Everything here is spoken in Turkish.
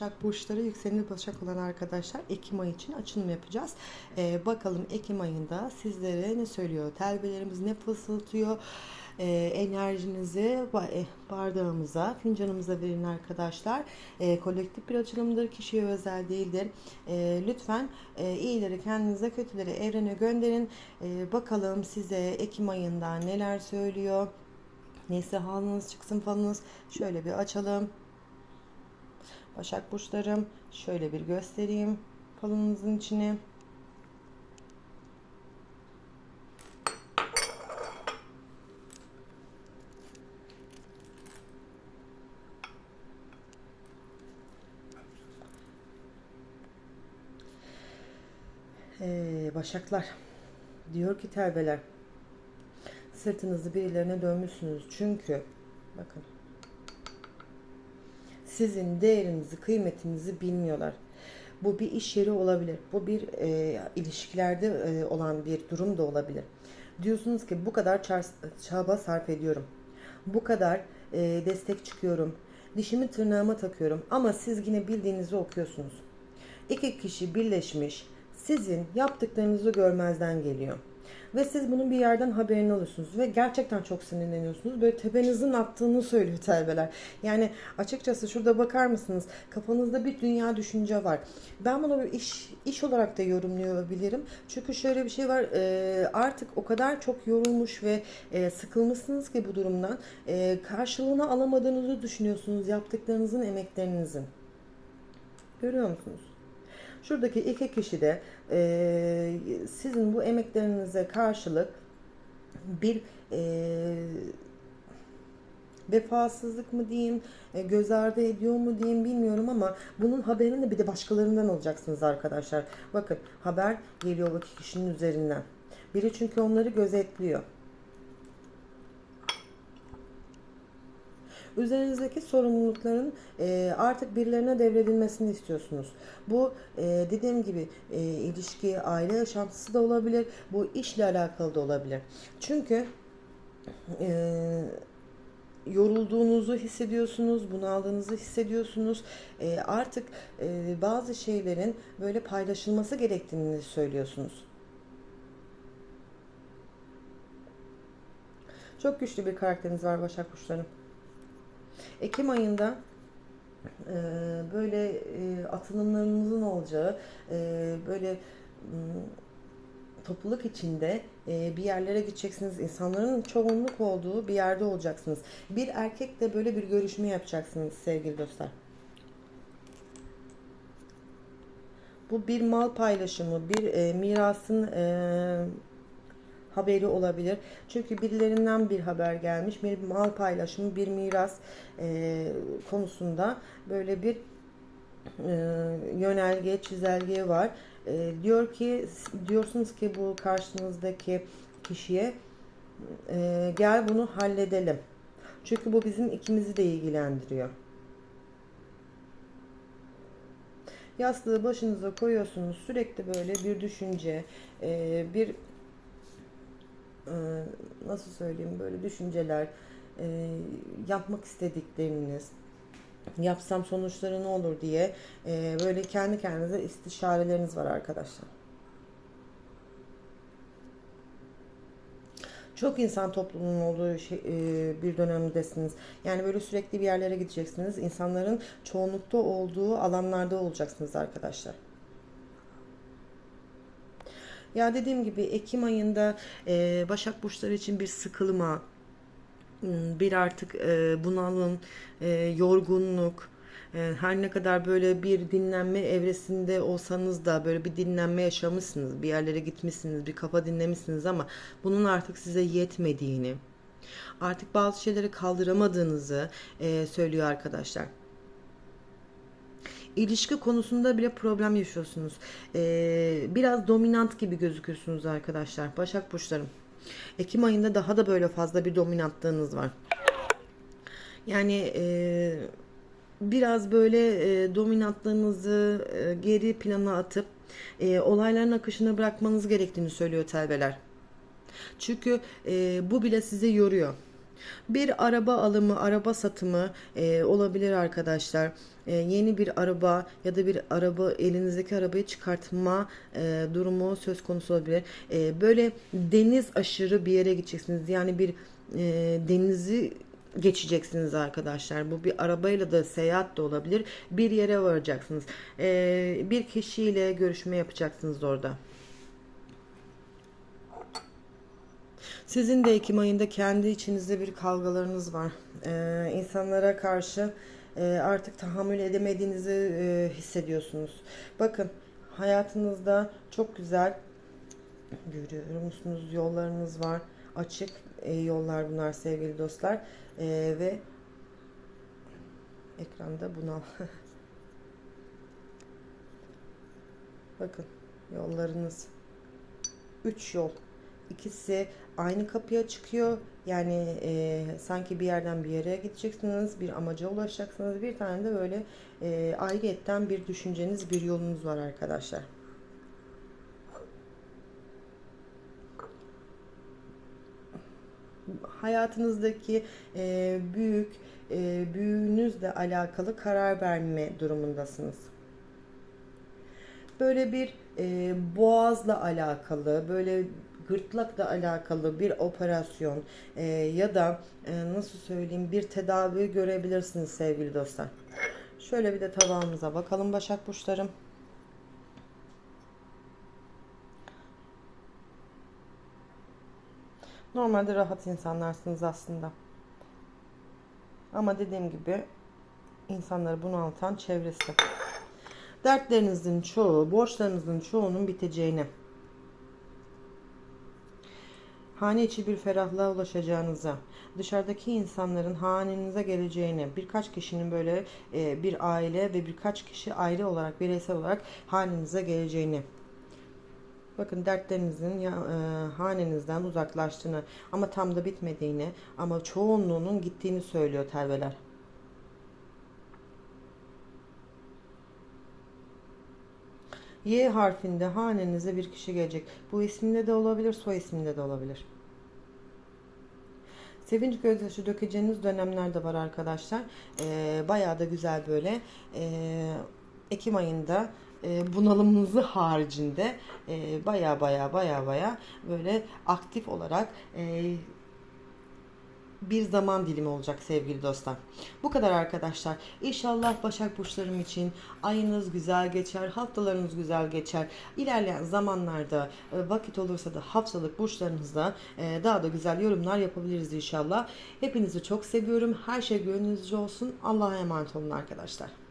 Başak Burçları yükseleni Başak olan arkadaşlar Ekim ayı için açılım yapacağız. Ee, bakalım Ekim ayında sizlere ne söylüyor? Telbelerimiz ne fısıltıyor? Ee, enerjinizi eh, bardağımıza, fincanımıza verin arkadaşlar. Ee, kolektif bir açılımdır, kişiye özel değildir. Ee, lütfen e, iyileri kendinize, kötüleri evrene gönderin. Ee, bakalım size Ekim ayında neler söylüyor? Neyse halınız çıksın falınız. Şöyle bir açalım. Başak burçlarım şöyle bir göstereyim falınızın içine. Ee, başaklar diyor ki telbeler sırtınızı birilerine dönmüşsünüz çünkü bakın sizin değerinizi, kıymetinizi bilmiyorlar. Bu bir iş yeri olabilir. Bu bir e, ilişkilerde e, olan bir durum da olabilir. Diyorsunuz ki bu kadar çaba sarf ediyorum. Bu kadar e, destek çıkıyorum. Dişimi tırnağıma takıyorum. Ama siz yine bildiğinizi okuyorsunuz. İki kişi birleşmiş sizin yaptıklarınızı görmezden geliyor. Ve siz bunun bir yerden haberini alıyorsunuz ve gerçekten çok sinirleniyorsunuz. Böyle tepenizin attığını söylüyor telbeler. Yani açıkçası şurada bakar mısınız? Kafanızda bir dünya düşünce var. Ben bunu bir iş iş olarak da yorumlayabilirim. Çünkü şöyle bir şey var. e, artık o kadar çok yorulmuş ve e, sıkılmışsınız ki bu durumdan. E, karşılığını alamadığınızı düşünüyorsunuz yaptıklarınızın, emeklerinizin. Görüyor musunuz? Şuradaki iki kişi de e, sizin bu emeklerinize karşılık bir e, vefasızlık mı diyeyim, e, göz ardı ediyor mu diyeyim bilmiyorum ama bunun haberini bir de başkalarından alacaksınız arkadaşlar. Bakın haber geliyor bu kişinin üzerinden. Biri çünkü onları gözetliyor. Üzerinizdeki sorumlulukların e, artık birilerine devredilmesini istiyorsunuz. Bu e, dediğim gibi e, ilişki, aile yaşantısı da olabilir. Bu işle alakalı da olabilir. Çünkü e, yorulduğunuzu hissediyorsunuz, bunaldığınızı hissediyorsunuz. E, artık e, bazı şeylerin böyle paylaşılması gerektiğini söylüyorsunuz. Çok güçlü bir karakteriniz var Başak Burçları. Ekim ayında e, böyle e, atılımlarınızın olacağı, e, böyle topluluk içinde e, bir yerlere gideceksiniz. İnsanların çoğunluk olduğu bir yerde olacaksınız. Bir erkekle böyle bir görüşme yapacaksınız sevgili dostlar. Bu bir mal paylaşımı, bir e, mirasın e, haberi olabilir. Çünkü birilerinden bir haber gelmiş. Bir mal paylaşımı, bir miras e, konusunda böyle bir e, yönelge, çizelge var. E, diyor ki diyorsunuz ki bu karşınızdaki kişiye e, gel bunu halledelim. Çünkü bu bizim ikimizi de ilgilendiriyor. Yastığı başınıza koyuyorsunuz. Sürekli böyle bir düşünce, e, bir nasıl söyleyeyim böyle düşünceler, e, yapmak istedikleriniz, yapsam sonuçları ne olur diye e, böyle kendi kendinize istişareleriniz var arkadaşlar. Çok insan toplumunun olduğu şey, e, bir dönemdesiniz. Yani böyle sürekli bir yerlere gideceksiniz. İnsanların çoğunlukta olduğu alanlarda olacaksınız arkadaşlar. Ya dediğim gibi Ekim ayında e, Başak Burçları için bir sıkılma, m, bir artık e, bunalım, e, yorgunluk, e, her ne kadar böyle bir dinlenme evresinde olsanız da böyle bir dinlenme yaşamışsınız, bir yerlere gitmişsiniz, bir kafa dinlemişsiniz ama bunun artık size yetmediğini, artık bazı şeyleri kaldıramadığınızı e, söylüyor arkadaşlar ilişki konusunda bile problem yaşıyorsunuz. Ee, biraz dominant gibi gözüküyorsunuz arkadaşlar. Başak Burçlarım. Ekim ayında daha da böyle fazla bir dominantlığınız var. Yani e, biraz böyle e, dominantlığınızı e, geri plana atıp e, olayların akışına bırakmanız gerektiğini söylüyor telbeler. Çünkü e, bu bile sizi yoruyor. Bir araba alımı, araba satımı e, olabilir arkadaşlar. E, yeni bir araba ya da bir araba elinizdeki arabayı çıkartma e, durumu söz konusu olabilir. E, böyle deniz aşırı bir yere gideceksiniz. Yani bir e, denizi geçeceksiniz arkadaşlar. Bu bir arabayla da seyahat de olabilir. Bir yere varacaksınız. E, bir kişiyle görüşme yapacaksınız orada. Sizin de Ekim ayında kendi içinizde bir kavgalarınız var. Ee, insanlara karşı e, artık tahammül edemediğinizi e, hissediyorsunuz. Bakın hayatınızda çok güzel görüyor musunuz? Yollarınız var. Açık e, yollar bunlar sevgili dostlar. E, ve ekranda bunal. Bakın yollarınız. Üç yol. İkisi aynı kapıya çıkıyor. Yani e, sanki bir yerden bir yere gideceksiniz, bir amaca ulaşacaksınız. Bir tane de böyle e, ayrıyetten bir düşünceniz, bir yolunuz var arkadaşlar. Hayatınızdaki e, büyük e, büyüğünüzle alakalı karar verme durumundasınız böyle bir e, boğazla alakalı, böyle gırtlakla alakalı bir operasyon e, ya da e, nasıl söyleyeyim bir tedavi görebilirsiniz sevgili dostlar. Şöyle bir de tabağımıza bakalım Başak Burçlarım. Normalde rahat insanlarsınız aslında. Ama dediğim gibi insanları bunaltan çevresi. Dertlerinizin çoğu, borçlarınızın çoğunun biteceğini, hane içi bir ferahlığa ulaşacağınıza, dışarıdaki insanların hanenize geleceğini, birkaç kişinin böyle e, bir aile ve birkaç kişi aile olarak, bireysel olarak hanenize geleceğini, Bakın dertlerinizin ya, e, hanenizden uzaklaştığını ama tam da bitmediğini ama çoğunluğunun gittiğini söylüyor telveler. Y harfinde hanenize bir kişi gelecek. Bu isminde de olabilir, soy isminde de olabilir. Sevinç gözyaşı dökeceğiniz dönemler de var arkadaşlar. Ee, bayağı da güzel böyle. Ee, Ekim ayında e, bunalımınızı haricinde e, baya baya baya baya böyle aktif olarak e, bir zaman dilimi olacak sevgili dostlar. Bu kadar arkadaşlar. İnşallah Başak Burçlarım için ayınız güzel geçer, haftalarınız güzel geçer. İlerleyen zamanlarda e, vakit olursa da haftalık burçlarınızda e, daha da güzel yorumlar yapabiliriz inşallah. Hepinizi çok seviyorum. Her şey gönlünüzce olsun. Allah'a emanet olun arkadaşlar.